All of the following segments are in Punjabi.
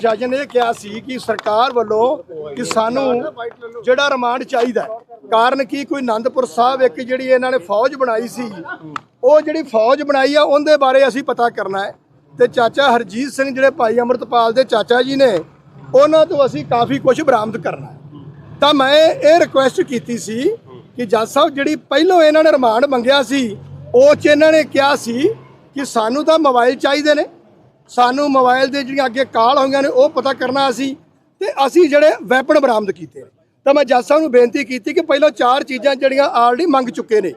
ਜੱਜ ਨੇ ਇਹ ਕਿਹਾ ਸੀ ਕਿ ਸਰਕਾਰ ਵੱਲੋਂ ਕਿ ਸਾਨੂੰ ਜਿਹੜਾ ਰਿਮਾਂਡ ਚਾਹੀਦਾ ਕਾਰਨ ਕੀ? ਕੋਈ ਆਨੰਦਪੁਰ ਸਾਹਿਬ ਇੱਕ ਜਿਹੜੀ ਇਹਨਾਂ ਨੇ ਫੌਜ ਬਣਾਈ ਸੀ, ਉਹ ਜਿਹੜੀ ਫੌਜ ਬਣਾਈ ਆ, ਉਹਦੇ ਬਾਰੇ ਅਸੀਂ ਪਤਾ ਕਰਨਾ ਹੈ। ਤੇ ਚਾਚਾ ਹਰਜੀਤ ਸਿੰਘ ਜਿਹੜੇ ਭਾਈ ਅਮਰਤਪਾਲ ਦੇ ਚਾਚਾ ਜੀ ਨੇ, ਉਹਨਾਂ ਤੋਂ ਅਸੀਂ ਕਾਫੀ ਕੁਝ ਬਰਾਮਦ ਕਰਨਾ ਤਾਂ ਮੈਂ ਇਹ ਰਿਕੁਐਸਟ ਕੀਤੀ ਸੀ ਕਿ ਜੱਜ ਸਾਹਿਬ, ਜਿਹੜੀ ਪਹਿਲੋਂ ਇਹਨਾਂ ਨੇ ਰਿਮਾਂਡ ਮੰਗਿਆ ਸੀ, ਉਹ ਚ ਇਹਨਾਂ ਨੇ ਕਿਹਾ ਸੀ ਕਿ ਸਾਨੂੰ ਤਾਂ ਮੋਬਾਈਲ ਚਾਹੀਦੇ ਨੇ। ਸਾਨੂੰ ਮੋਬਾਈਲ ਦੇ ਜਿਹੜੀਆਂ ਅੱਗੇ ਕਾਲ ਹੋਈਆਂ ਨੇ ਉਹ ਪਤਾ ਕਰਨਾ ਅਸੀਂ ਤੇ ਅਸੀਂ ਜਿਹੜੇ ਵੈਪਨ ਬਰਾਮਦ ਕੀਤੇ ਤਾਂ ਮੈਂ ਜੱਜ ਸਾਹਿਬ ਨੂੰ ਬੇਨਤੀ ਕੀਤੀ ਕਿ ਪਹਿਲਾਂ ਚਾਰ ਚੀਜ਼ਾਂ ਜਿਹੜੀਆਂ ਆਲਰੇਡੀ ਮੰਗ ਚੁੱਕੇ ਨੇ।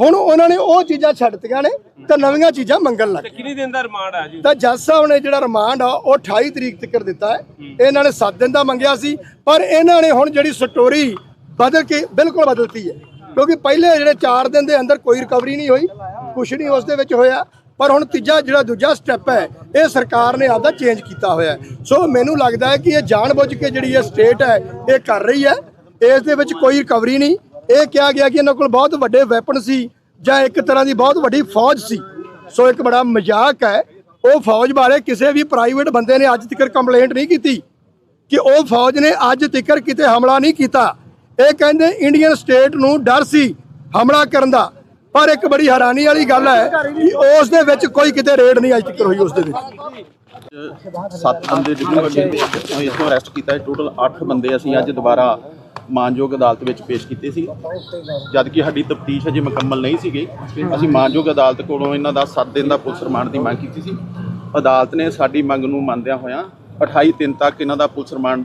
ਹੁਣ ਉਹਨਾਂ ਨੇ ਉਹ ਚੀਜ਼ਾਂ ਛੱਡਤੀਆਂ ਨੇ ਤਾਂ ਨਵੀਆਂ ਚੀਜ਼ਾਂ ਮੰਗਣ ਲੱਗ ਗਏ ਕਿੰਨੀ ਦਿਨ ਦਾ ਰਿਮਾਂਡ ਆ ਜੀ? ਤਾਂ ਜੱਜ ਸਾਹਿਬ ਨੇ ਜਿਹੜਾ ਰਿਮਾਂਡ ਆ ਉਹ 28 ਤਰੀਕ ਤੱਕ ਦਿੱਤਾ ਹੈ। ਇਹਨਾਂ ਨੇ 7 ਦਿਨ ਦਾ ਮੰਗਿਆ ਸੀ ਪਰ ਇਹਨਾਂ ਨੇ ਹੁਣ ਜਿਹੜੀ ਸਟੋਰੀ ਬਦਲ ਕੇ ਬਿਲਕੁਲ ਬਦਲਤੀ ਹੈ। ਕਿਉਂਕਿ ਪਹਿਲੇ ਜਿਹੜੇ 4 ਦਿਨ ਦੇ ਅੰਦਰ ਕੋਈ ਰਿਕਵਰੀ ਨਹੀਂ ਹੋਈ ਕੁਛ ਨਹੀਂ ਉਸ ਦੇ ਵਿੱਚ ਹੋਇਆ। ਪਰ ਹੁਣ ਤੀਜਾ ਜਿਹੜਾ ਦੂਜਾ ਸਟੈਪ ਹੈ, ਇਹ ਸਰਕਾਰ ਨੇ ਆਪਦਾ ਚੇਂਜ ਕੀਤਾ ਹੋਇਆ ਸੋ ਮੈਨੂੰ ਲੱਗਦਾ ਹੈ ਕਿ ਇਹ ਜਾਣਬੁੱਝ ਕੇ ਜਿਹੜੀ ਇਹ ਸਟੇਟ ਹੈ, ਇਹ ਕਰ ਰਹੀ ਹੈ। ਇਸ ਦੇ ਵਿੱਚ ਕੋਈ ਰਿਕਵਰੀ ਨਹੀਂ। ਇਹ ਕਿਹਾ ਗਿਆ ਕਿ ਇਹਨਾਂ ਕੋਲ ਬਹੁਤ ਵੱਡੇ ਵੈਪਨ ਸੀ ਜਾਂ ਇੱਕ ਤਰ੍ਹਾਂ ਦੀ ਬਹੁਤ ਵੱਡੀ ਫੌਜ ਸੀ। ਸੋ ਇੱਕ ਬੜਾ ਮਜ਼ਾਕ ਹੈ। ਉਹ ਫੌਜ ਬਾਰੇ ਕਿਸੇ ਵੀ ਪ੍ਰਾਈਵੇਟ ਬੰਦੇ ਨੇ ਅੱਜ ਤੱਕ ਕੰਪਲੇਂਟ ਨਹੀਂ ਕੀਤੀ ਕਿ ਉਹ ਫੌਜ ਨੇ ਅੱਜ ਤੱਕ ਕਿਤੇ ਹਮਲਾ ਨਹੀਂ ਕੀਤਾ। ਇਹ ਕਹਿੰਦੇ ਇੰਡੀਅਨ ਸਟੇਟ ਨੂੰ ਡਰ ਸੀ ਹਮਲਾ ਕਰਨ ਦਾ। ਪਰ ਇੱਕ ਬੜੀ ਹੈਰਾਨੀ ਵਾਲੀ ਗੱਲ ਹੈ ਕਿ ਉਸ ਦੇ ਵਿੱਚ ਕੋਈ ਕਿਤੇ ਰੇਡ ਨਹੀਂ ਅੱਜ ਤੱਕ ਹੋਈ ਉਸ ਦੇ ਵਿੱਚ। ਸੱਤ ਬੰਦੇ ਡਿਪਟੀ ਵੱਡੇ ਅਸੀਂ ਇੱਥੋਂ ਅਰੈਸਟ ਕੀਤਾ। ਹੈ ਟੋਟਲ 8 ਬੰਦੇ ਅਸੀਂ ਅੱਜ ਦੁਬਾਰਾ ਮਾਨਯੋਗ ਅਦਾਲਤ ਵਿੱਚ ਪੇਸ਼ ਕੀਤੇ ਸੀ। ਜਦ ਕਿ ਸਾਡੀ ਤਫਤੀਸ਼ ਅਜੇ ਮੁਕੰਮਲ ਨਹੀਂ ਸੀਗੀ। ਅਸੀਂ ਮਾਨਯੋਗ ਅਦਾਲਤ ਕੋਲੋਂ ਇਹਨਾਂ ਦਾ 7 ਦਿਨ ਦਾ ਪੁਲਿਸ ਰਿਮਾਂਡ ਦੀ ਮੰਗ ਕੀਤੀ ਸੀ। ਅਦਾਲਤ ਨੇ ਸਾਡੀ ਮੰਗ ਨੂੰ ਮੰਨਦਿਆਂ ਹੋਇਆਂ 28 ਦਿਨ ਤੱਕ ਇਹਨਾਂ ਦਾ ਪੁਲਿਸ ਰਿਮਾਂਡ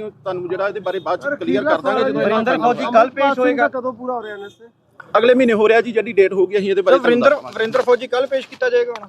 ਤੁਹਾਨੂੰ ਜਿਹੜਾ ਇਹਦੇ ਬਾਰੇ ਬਾਅਦ ਚ ਕਲੀਅਰ ਕਰ ਦਾਂਗੇ ਜਦੋਂ ਇਹਨਾਂ ਵਰਿੰਦਰ ਦਾ ਫੌਜੀ ਕੱਲ ਪੇਸ਼ ਹੋਏਗਾ। ਕਦੋਂ ਪੂਰਾ ਹੋ ਰਿਹਾ ਨਸੇ ਅਗਲੇ ਮਹੀਨੇ ਹੋ ਰਿਹਾ ਜੀ ਜਿਹੜੀ ਡੇਟ ਹੋਊਗੀ ਅਸੀਂ ਇਹਦੇ ਬਾਰੇ ਵਰਿੰਦਰ। ਵਰਿੰਦਰ ਫੌਜੀ ਕੱਲ ਪੇਸ਼ ਕੀਤਾ ਜਾਏਗਾ ਹੁਣ।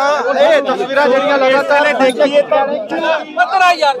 ਇਹ ਤਸਵੀਰਾਂ ਜਿਹੜੀਆਂ ਲਗਾਤਾਰ ਦੇਖੀਏ ਤਾਂ ਪਤਰਾ ਯਾਰ।